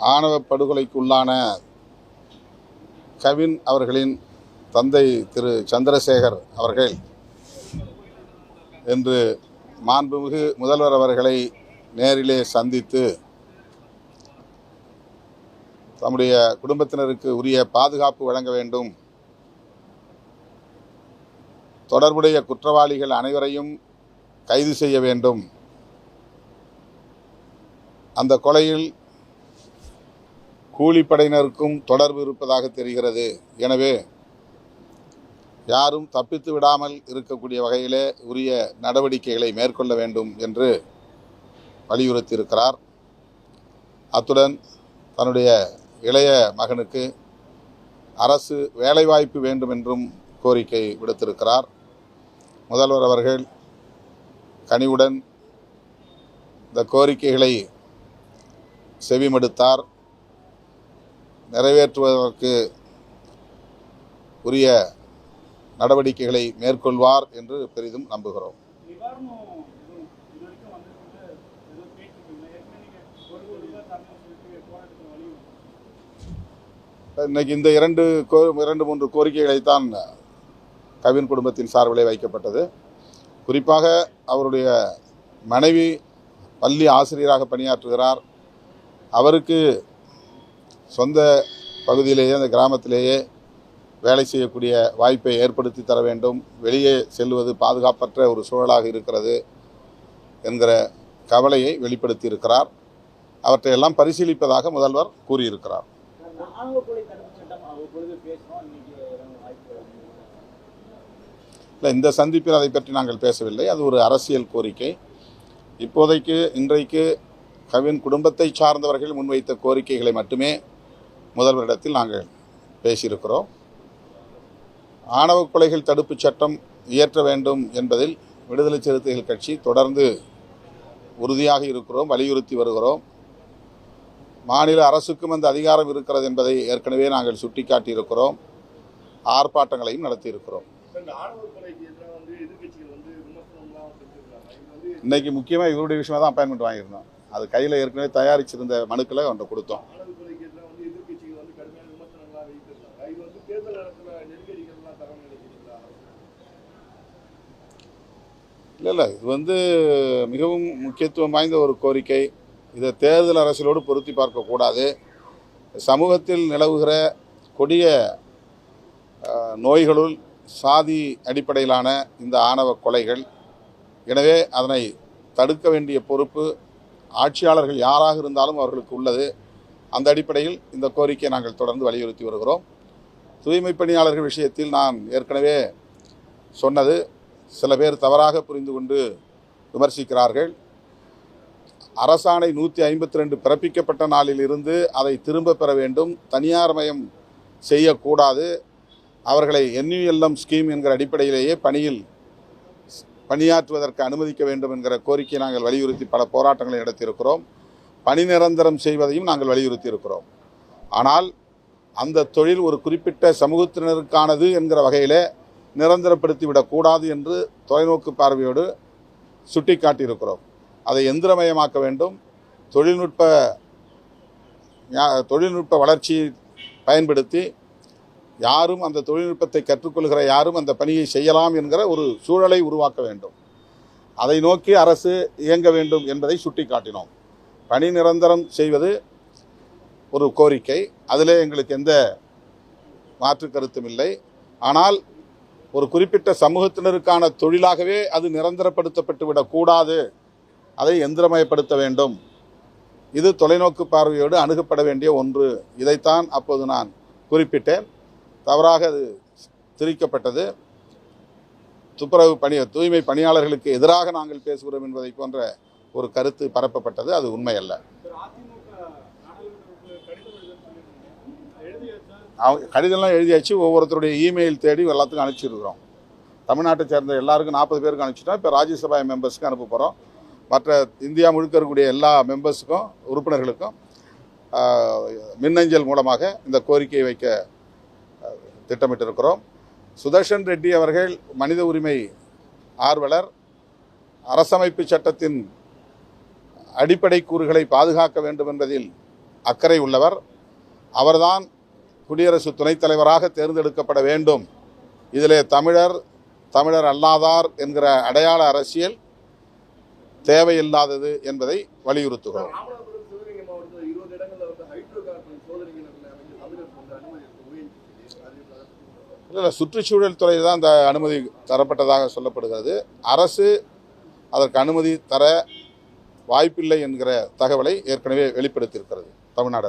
ஆணவ படுகொலைக்குள்ளான கவின் அவர்களின் தந்தை திரு சந்திரசேகர் அவர்கள் என்று மாண்புமிகு முதல்வர் அவர்களை நேரிலே சந்தித்து தம்முடைய குடும்பத்தினருக்கு உரிய பாதுகாப்பு வழங்க வேண்டும். தொடர்புடைய குற்றவாளிகள் அனைவரையும் கைது செய்ய வேண்டும். அந்த கொலையில் கூலிப்படையினருக்கும் தொடர்பு இருப்பதாக தெரிகிறது. எனவே யாரும் தப்பித்து விடாமல் இருக்கக்கூடிய வகையிலே உரிய நடவடிக்கைகளை மேற்கொள்ள வேண்டும் என்று வலியுறுத்தியிருக்கிறார். அத்துடன் தன்னுடைய இளைய மகனுக்கு அரசு வேலைவாய்ப்பு வேண்டும் என்றும் கோரிக்கை விடுத்திருக்கிறார். முதல்வர் அவர்கள் கனிவுடன் இந்த கோரிக்கைகளை செவிமடுத்தார். நிறைவேற்றுவதற்கு உரிய நடவடிக்கைகளை மேற்கொள்வார் என்று பெரிதும் நம்புகிறோம். இன்னைக்கு இந்த இரண்டு கோ இரண்டு மூன்று கோரிக்கைகளைத்தான் கவின் குடும்பத்தின் சார்பிலே வைக்கப்பட்டது. குறிப்பாக அவருடைய மனைவி பள்ளி ஆசிரியராக பணியாற்றுகிறார். அவருக்கு சொந்த பகுதியிலேயே அந்த கிராமத்திலேயே வேலை செய்யக்கூடிய வாய்ப்பை ஏற்படுத்தி தர வேண்டும். வெளியே செல்வது பாதுகாப்பற்ற ஒரு சூழலாக இருக்கிறது என்கிற கவலையை வெளிப்படுத்தி இருக்கிறார் அவற்றையெல்லாம் பரிசீலிப்பதாக முதல்வர் கூறியிருக்கிறார். இல்லை இந்த சந்திப்பில் அதை பற்றி நாங்கள் பேசவில்லை. அது ஒரு அரசியல் கோரிக்கை. இப்போதைக்கு இன்றைக்கு கவின் குடும்பத்தை சார்ந்தவர்கள் முன்வைத்த கோரிக்கைகளை மட்டுமே முதல்வரிடத்தில் நாங்கள் பேசியிருக்கிறோம். ஆணவ கொலைகள் தடுப்புச் சட்டம் இயற்ற வேண்டும் என்பதில் விடுதலை சிறுத்தைகள் கட்சி தொடர்ந்து உறுதியாக இருக்கிறோம் வலியுறுத்தி வருகிறோம். மாநில அரசுக்கும் அந்த அதிகாரம் இருக்கிறது என்பதை ஏற்கனவே நாங்கள் சுட்டிக்காட்டியிருக்கிறோம். ஆர்ப்பாட்டங்களையும் நடத்தியிருக்கிறோம். இன்றைக்கி முக்கியமாக இவருடைய விஷயமாக தான் அப்பாயின்மெண்ட் வாங்கியிருந்தோம். அது கையில் ஏற்கனவே தயாரிச்சிருந்த மனுக்களை அவன்கிட்ட கொடுத்தோம் ஆணவ கொலைக்கு எதிராக வந்து எதிர்க்கட்சிகள் வந்து கடுமையான விமர்சனங்கள்லாம் வைத்திருக்காங்க இது வந்து தேர்தல் நேரத்தில் நெருக்கடிகள்லாம் தரணும் நினைக்கிறீங்களா இல்லை இல்லை இது வந்து மிகவும் முக்கியத்துவம் வாய்ந்த ஒரு கோரிக்கை. இதை தேர்தல் அரசியலோடு பொருத்தி பார்க்கக்கூடாது சமூகத்தில் நிலவுகிற கொடிய நோய்களுள் சாதி அடிப்படையிலான இந்த ஆணவ கொலைகள். எனவே அதனை தடுக்க வேண்டிய பொறுப்பு ஆட்சியாளர்கள் யாராக இருந்தாலும் அவர்களுக்கு உள்ளது. அந்த அடிப்படையில் இந்த கோரிக்கையை நாங்கள் தொடர்ந்து வலியுறுத்தி வருகிறோம். தூய்மை பணியாளர்கள் விஷயத்தில் நான் ஏற்கனவே சொன்னது சில பேர் தவறாக புரிந்து கொண்டு விமர்சிக்கிறார்கள். அரசாணை நூற்றி ஐம்பத்தி ரெண்டு பிறப்பிக்கப்பட்ட நாளில் இருந்து அதை திரும்ப பெற வேண்டும். தனியார் மயம் செய்யக்கூடாது. அவர்களை என்யூஎல்எம் ஸ்கீம் என்கிற அடிப்படையிலேயே பணியில் பணியாற்றுவதற்கு அனுமதிக்க வேண்டும் என்கிற கோரிக்கையை நாங்கள் வலியுறுத்தி பல போராட்டங்களை நடத்தியிருக்கிறோம். பணி நிரந்தரம் செய்வதையும் நாங்கள் வலியுறுத்தி இருக்கிறோம் ஆனால் அந்த தொழில் ஒரு குறிப்பிட்ட சமூகத்தினருக்கானது என்கிற வகையிலே நிரந்தரப்படுத்தி விடக்கூடாது என்று தொலைநோக்கு பார்வையோடு சுட்டிக்காட்டியிருக்கிறோம். அதை எந்திரமயமாக்க வேண்டும். தொழில்நுட்ப தொழில்நுட்ப வளர்ச்சியை பயன்படுத்தி யாரும் அந்த தொழில்நுட்பத்தை கற்றுக்கொள்கிற யாரும் அந்த பணியை செய்யலாம் என்கிற ஒரு சூழலை உருவாக்க வேண்டும். அதை நோக்கி அரசு இயங்க வேண்டும் என்பதை சுட்டிக்காட்டினோம். பணி நிரந்தரம் செய்வது ஒரு கோரிக்கை. அதிலே எங்களுக்கு எந்த மாற்று கருத்தும் இல்லை. ஆனால் ஒரு குறிப்பிட்ட சமூகத்தினருக்கான தொழிலாகவே அது நிரந்தரப்படுத்தப்பட்டு விடக்கூடாது அதை எந்திரமயப்படுத்த வேண்டும். இது தொலைநோக்கு பார்வையோடு அணுகப்பட வேண்டிய ஒன்று. இதைத்தான் அப்போது நான் குறிப்பிட்டேன். தவறாக அது திரிக்கப்பட்டது. துப்புரவு பணி தூய்மை பணியாளர்களுக்கு எதிராக நாங்கள் பேசுகிறோம் என்பதை போன்ற ஒரு கருத்து பரப்பப்பட்டது. அது உண்மையல்ல. அவங்க கடிதம்லாம் எழுதியாச்சு. ஒவ்வொருத்தருடைய இமெயில் தேடி எல்லாத்துக்கும் அனுப்பிச்சிருக்கிறோம். தமிழ்நாட்டை சேர்ந்த எல்லாருக்கும் நாற்பது பேருக்கு அனுப்பிச்சிட்டோம். இப்போ ராஜ்யசபா மெம்பர்ஸ்க்கு அனுப்ப போகிறோம் மற்ற இந்தியா முழுக்க இருக்கக்கூடிய எல்லா மெம்பர்ஸுக்கும் உறுப்பினர்களுக்கும் மின்னஞ்சல் மூலமாக இந்த கோரிக்கையை வைக்க திட்டமிட்டிருக்கிறோம். சுதர்ஷன் ரெட்டி அவர்கள் மனித உரிமை ஆர்வலர். அரசமைப்பு சட்டத்தின் அடிப்படை கூறுகளை பாதுகாக்க வேண்டும் என்பதில் அக்கறை உள்ளவர். அவர்தான் குடியரசு துணைத் தலைவராக தேர்ந்தெடுக்கப்பட வேண்டும். இதிலே தமிழர் தமிழர் அல்லாதார் என்கிற அடையாள அரசியல் தேவையில்லாதது என்பதை வலியுறுத்துகிறோம். இல்லை இல்லை சுற்றுச்சூழல் துறை தான் இந்த அனுமதி தரப்பட்டதாக சொல்லப்படுகிறது. அரசு அதற்கு அனுமதி தர வாய்ப்பில்லை என்கிற தகவலை ஏற்கனவே வெளிப்படுத்தியிருக்கிறது தமிழ்நாடு அரசு.